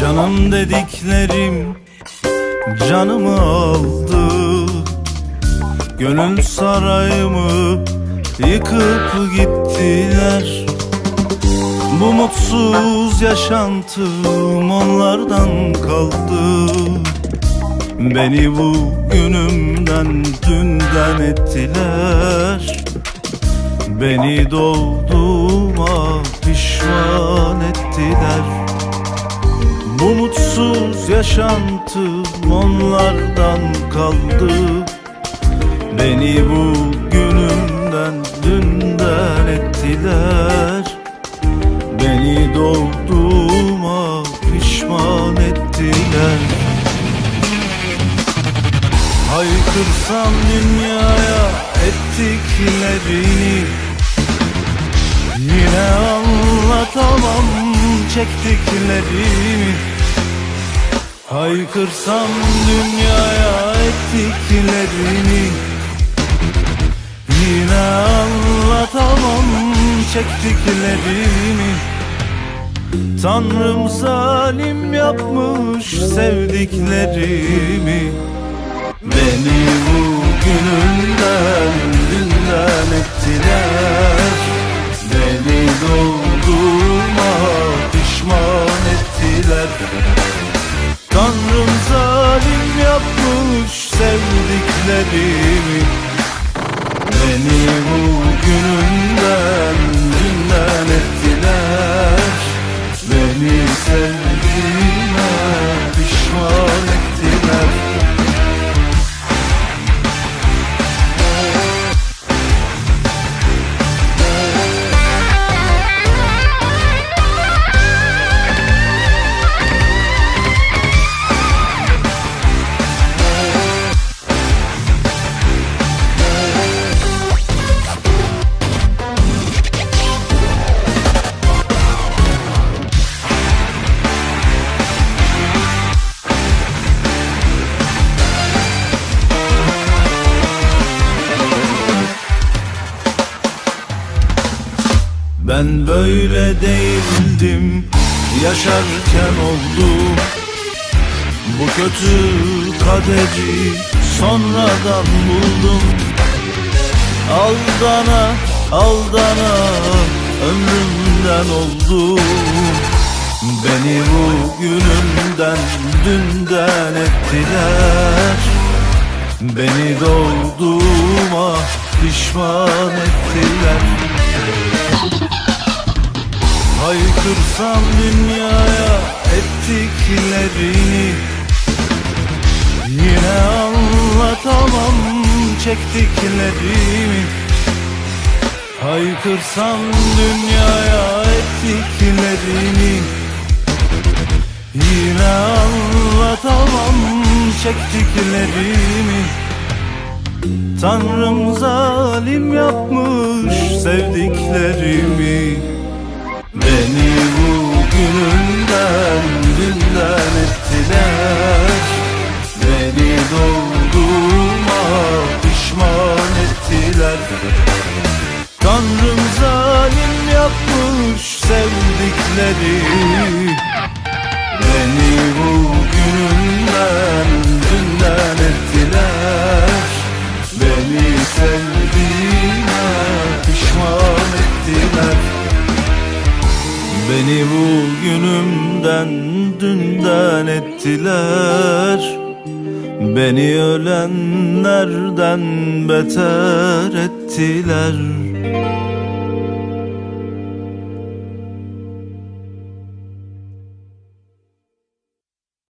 Canım dediklerim canımı aldı. Gönül sarayımı yıkıp gittiler. Bu mutsuz yaşantım onlardan kaldı. Beni bu günümden dünden ettiler Beni doğduğuma pişman ettiler. Bu mutsuz yaşantım onlardan kaldı. Beni bu günümden dünden ettiler. Beni doğduğuma pişman ettiler. Haykırsam dünyaya ettiklerini Yine anlatamam çektiklerimi Haykırsam dünyaya ettiklerini. Yine anlatamam çektiklerimi Tanrım zalim yapmış sevdiklerimi. Beni bu günümden dünden ettiler Tanrım zalim yapmış sevdiklerimi. Beni bu Ben böyle değildim Yaşarken oldu. Bu kötü kaderi Sonradan buldum. Aldana aldana Ömrümden oldu. Beni bu günümden Dünden ettiler. Beni doğduğuma Pişman ettiler Haykırsam dünyaya ettiklerini. Yine anlatamam çektiklerimi. Haykırsam dünyaya ettiklerini. Yine anlatamam çektiklerimi. Tanrım zalim yapmış sevdiklerimi Beni bu günümden dünden ettiler. Beni doğduğuma pişman ettiler. Tanrım zalim yapmış sevdikleri günümden dünden ettiler. Beni ölenlerden beter ettiler